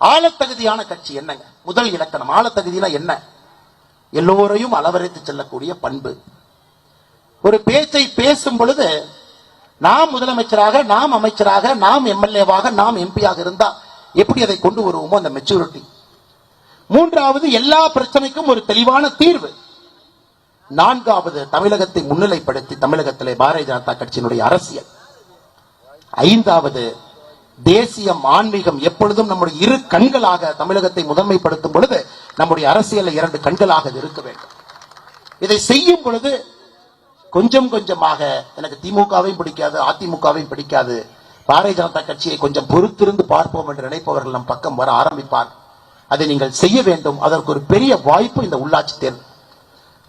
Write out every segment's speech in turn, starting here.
ஆழத்தகுதியான கட்சி என்னங்க? முதல் இலக்கணம். ஆழத்தகுதினா என்ன? எல்லோரையும் அளவரைத்து செல்லக்கூடிய பண்பு. ஒரு பேச்சை பேசும் பொழுது நாம் முதலமைச்சராக நாம் அமைச்சராக நாம் எம்எல்ஏவாக நாம் எம்பியாக இருந்தா எப்படி அதை கொண்டு வருவோமோ அந்த மெச்சூரிட்டி மூன்றாவது எல்லா பிரச்சனைக்கும் ஒரு தெளிவான தீர்வு. நான்காவது தமிழகத்தை முன்னிலைப்படுத்தி தமிழகத்திலே பாரதிய ஜனதா கட்சியினுடைய அரசியல். ஐந்தாவது தேசியம் ஆன்மீகம் எப்பொழுதும் நம்முடைய இரு கண்களாக தமிழகத்தை முதன்மைப்படுத்தும் பொழுது நம்முடைய அரசியல் இரண்டு கண்களாக இருக்க வேண்டும். இதை செய்யும் பொழுது கொஞ்சம் கொஞ்சமாக எனக்கு திமுகவையும் பிடிக்காது அதிமுகவையும் பிடிக்காது. பாரதிய ஜனதா கட்சியை கொஞ்சம் பொறுத்திருந்து பார்ப்போம் என்று நினைப்பவர்கள் நம் பக்கம் வர ஆரம்பிப்பார். அதை நீங்கள் செய்ய வேண்டும். அதற்கு ஒரு பெரிய வாய்ப்பு இந்த உள்ளாட்சி தேர்தல்.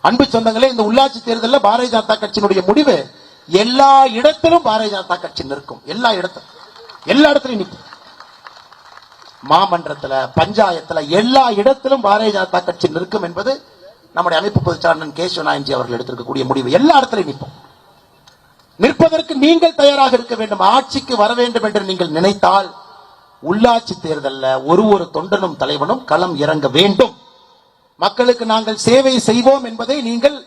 அன்பு சொந்தங்களே இந்த உள்ளாட்சி தேர்தலில் பாரதிய ஜனதா கட்சியினுடைய முடிவு எல்லா இடத்திலும் பாரதிய ஜனதா கட்சி நிற்கும். எல்லா இடத்திலும். எல்லா இடத்திலும் நிற்கும் மாமன்றத்துல பஞ்சாயத்துல எல்லா இடத்திலும் பாரதிய ஜனதா கட்சி நிற்கும் என்பது நம்முடைய அமைப்பு பொதுச்சாளன் கேசவநாயன்ஜி அவர்கள் எடுத்திருக்கக்கூடிய முடிவு. எல்லா இடத்திலும் நிற்போம். நிற்பதற்கு நீங்கள் தயாராக இருக்க வேண்டும். ஆட்சிக்கு வர வேண்டும் என்று நீங்கள் நினைத்தால் உள்ளாட்சி தேர்தல்ல ஒரு ஒரு தொண்டனும் தலைவனும் களம் இறங்க வேண்டும். மக்களுக்கு நாங்கள் சேவை செய்வோம் என்பதை நீங்கள்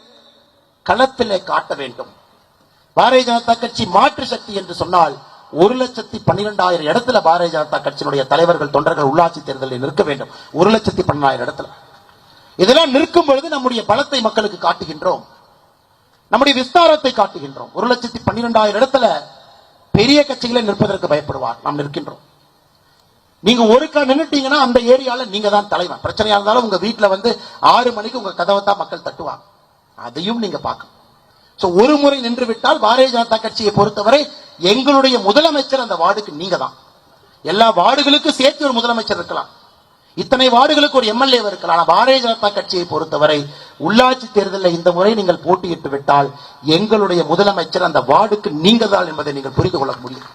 களத்திலே காட்ட வேண்டும். பாரதிய ஜனதா கட்சி மாற்று சக்தி என்று சொன்னால் ஒரு லட்சத்தி பன்னிரெண்டாயிரம் இடத்துல பாரதிய ஜனதா கட்சியினுடைய தலைவர்கள் தொண்டர்கள் உள்ளாட்சி தேர்தலில் நிற்க வேண்டும். ஒரு லட்சத்தி பன்னெண்டாயிரம் இடத்துல. இதெல்லாம் நிற்கும் பொழுது நம்முடைய பலத்தை மக்களுக்கு காட்டுகின்றோம். நம்முடைய விஸ்தாரத்தை காட்டுகின்றோம். ஒரு லட்சத்தி பன்னிரெண்டாயிரம் இடத்துல பெரிய கட்சிகளை நிற்பதற்கு பயப்படுவார். நாம் நிற்கின்றோம். நீங்க ஒரு கா நின்றுட்டீங்கன்னா அந்த ஏரியால நீங்க தான் தலைவன். பிரச்சனையா இருந்தாலும் உங்க வீட்டுல வந்து ஆறு மணிக்கு உங்க கதவை தான் மக்கள் தட்டுவாங்க. அதையும் நீங்க பார்க்கணும். ஒரு முறை நின்று விட்டால் பாரதிய ஜனதா கட்சியை பொறுத்தவரை எங்களுடைய முதலமைச்சர் அந்த வார்டுக்கு நீங்க தான் எல்லா வார்டுகளுக்கும் சேர்த்து ஒரு முதலமைச்சர் இருக்கலாம். இத்தனை வார்டுகளுக்கு ஒரு எம்எல்ஏ இருக்கலாம். ஆனால் பாரதிய ஜனதா கட்சியை பொறுத்தவரை உள்ளாட்சி தேர்தலில் இந்த முறை நீங்கள் போட்டியிட்டு விட்டால் எங்களுடைய முதலமைச்சர் அந்த வார்டுக்கு நீங்க தான் என்பதை நீங்கள் புரிந்து கொள்ள முடியும்.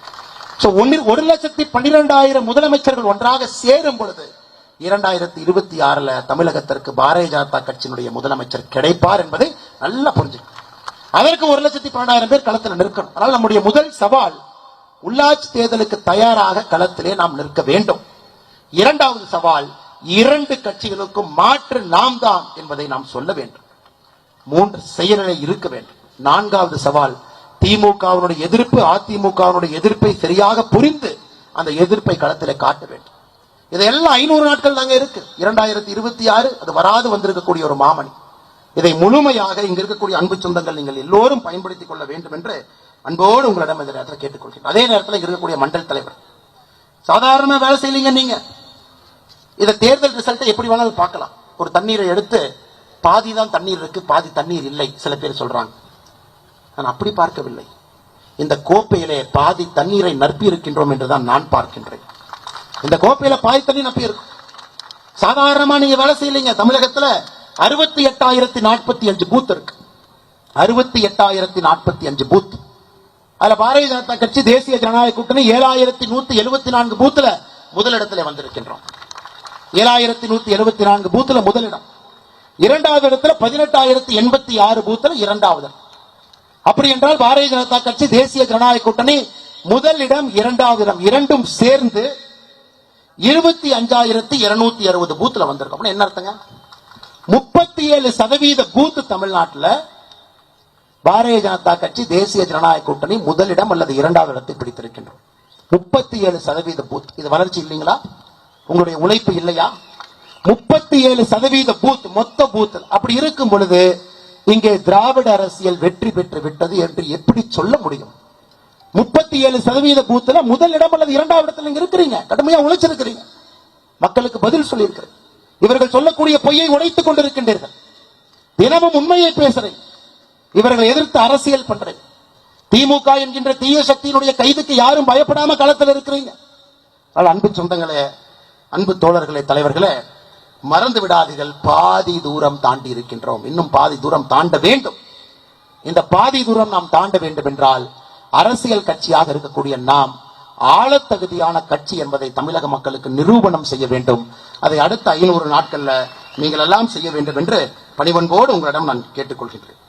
சோ ஒன்னு ஒரு லட்சத்தி பன்னிரெண்டாயிரம் முதலமைச்சர்கள் ஒன்றாக சேரும் பொழுது இரண்டாயிரத்தி இருபத்தி ஆறுல தமிழகத்திற்கு பாரதிய ஜனதா கட்சியினுடைய முதலமைச்சர் கிடைப்பார் என்பதை நல்லா புரிஞ்சுக்கணும். அதற்கு ஒரு லட்சத்தி பன்னெண்டாயிரம் பேர் களத்தில் நிற்கணும். அதனால் நம்முடைய முதல் சவால் உள்ளாட்சி தேர்தலுக்கு தயாராக களத்திலே நாம் நிற்க வேண்டும். இரண்டாவது சவால் இரண்டு கட்சிகளுக்கும் மாற்று நாம் தான் என்பதை நாம் சொல்ல வேண்டும். மூன்று செயலில் இருக்க வேண்டும். நான்காவது சவால் திமுகவினுடைய எதிர்ப்பு அதிமுகவினுடைய எதிர்ப்பை சரியாக புரிந்து அந்த எதிர்ப்பை களத்தில் காட்ட வேண்டும். இதெல்லாம் ஐநூறு நாட்கள் தாங்க இருக்கு. இரண்டாயிரத்தி இருபத்தி ஆறு அது வராது வந்திருக்கக்கூடிய ஒரு மாமணி. இதை முழுமையாக இங்க இருக்கக்கூடிய அன்பு சொந்தங்கள் நீங்கள் எல்லோரும் பயன்படுத்திக் கொள்ள வேண்டும் என்று அன்போடு உங்களிடம் இந்த நேரத்தில் கேட்டுக்கொள்கிறேன். அதே நேரத்தில் இங்க இருக்கக்கூடிய மண்டல் தலைவர். சாதாரண வேலை செய்யலீங்க நீங்க. இதை தேர்தல் ரிசல்ட்டை எப்படி வேணாலும் பார்க்கலாம். ஒரு தண்ணீரை எடுத்து பாதி தான் தண்ணீர் இருக்கு பாதி தண்ணீர் இல்லை சில பேர் சொல்றாங்க. நான் அப்படி பார்க்கவில்லை. இந்த கோப்பையிலே பாதி தண்ணீரை நற்பி இருக்கின்றோம் என்றுதான் நான் பார்க்கின்றேன். இந்த கோப்பையில பாதி தண்ணி நப்பி இருக்கும் சாதாரணமா நீங்க வேலை செய்யலீங்க. தமிழகத்துல அறுபத்தி எட்டாயிரத்தி நாற்பத்தி அஞ்சு பூத் இருக்கு. அறுபத்தி எட்டாயிரத்தி நாற்பத்தி அஞ்சு பூத் அதுல பாரதிய ஜனதா கட்சி தேசிய ஜனநாயக கூட்டணி ஏழாயிரத்தி நூத்தி எழுபத்தி நான்கு பூத்துல முதலிடத்துல வந்திருக்கின்றோம். ஏழாயிரத்தி நூத்தி எழுபத்தி நான்கு பூத்துல முதலிடம். இரண்டாவது இடத்துல பதினெட்டாயிரத்தி எண்பத்தி ஆறு பூத்துல இரண்டாவது அப்படி என்றால் பாரதிய ஜனதா கட்சி தேசிய ஜனநாயக கூட்டணி முதலிடம் இரண்டாவது இடம் இரண்டும் சேர்ந்து இருபத்தி அஞ்சாயிரத்தி இருநூத்தி அறுபது பூத்துல வந்திருக்கும் அப்படின்னு என்ன அர்த்தங்க? முப்பத்தி ஏழு சதவீத பூத்து தமிழ்நாட்டுல பாரதிய ஜனதா கட்சி தேசிய ஜனநாயக கூட்டணி முதலிடம் அல்லது இரண்டாவது இடத்தை பிடித்திருக்கின்றோம். முப்பத்தி ஏழு சதவீத பூத். இது வளர்ச்சி இல்லைங்களா? உங்களுடைய உழைப்பு இல்லையா? முப்பத்தி ஏழு சதவீத பூத் மொத்த பூத். அப்படி இருக்கும் பொழுது இங்கே திராவிட அரசியல் வெற்றி பெற்று விட்டது என்று எப்படி சொல்ல முடியும்? முப்பத்தி ஏழு சதவீத பூத்துல முதல் இடம் அல்லது இரண்டாவது இடத்துல நீங்க இருக்கிறீங்க. கடுமையா உழைச்சிருக்கிறீங்க. மக்களுக்கு பதில் சொல்லியிருக்கிறேன். இவர்கள் சொல்லக்கூடிய பொய்யை உடைத்துக் கொண்டிருக்கின்றீர்கள். தினமும் உண்மையை பேசுறேன். இவர்களை எதிர்த்து அரசியல் பண்றேன். திமுக என்கின்ற தீய சக்தியினுடைய கைதுக்கு யாரும் பயப்படாம களத்தில் இருக்கிறீங்க. அன்பு சொந்தங்களே அன்பு தோழர்களே தலைவர்களே மறந்து விடாதீர்கள். பாதி தூரம் தாண்டி இருக்கின்றோம். இன்னும் பாதி தூரம் தாண்ட வேண்டும். இந்த பாதி தூரம் நாம் தாண்ட வேண்டும் என்றால் அரசியல் கட்சியாக இருக்கக்கூடிய நாம் ஆழத்தகுதியான கட்சி என்பதை தமிழக மக்களுக்கு நிரூபணம் செய்ய வேண்டும். அதை அடுத்த ஐநூறு நாட்கள்ல நீங்கள் எல்லாம் செய்ய வேண்டும் என்று பணிவன்போடு உங்களிடம் நான் கேட்டுக்கொள்கின்றேன்.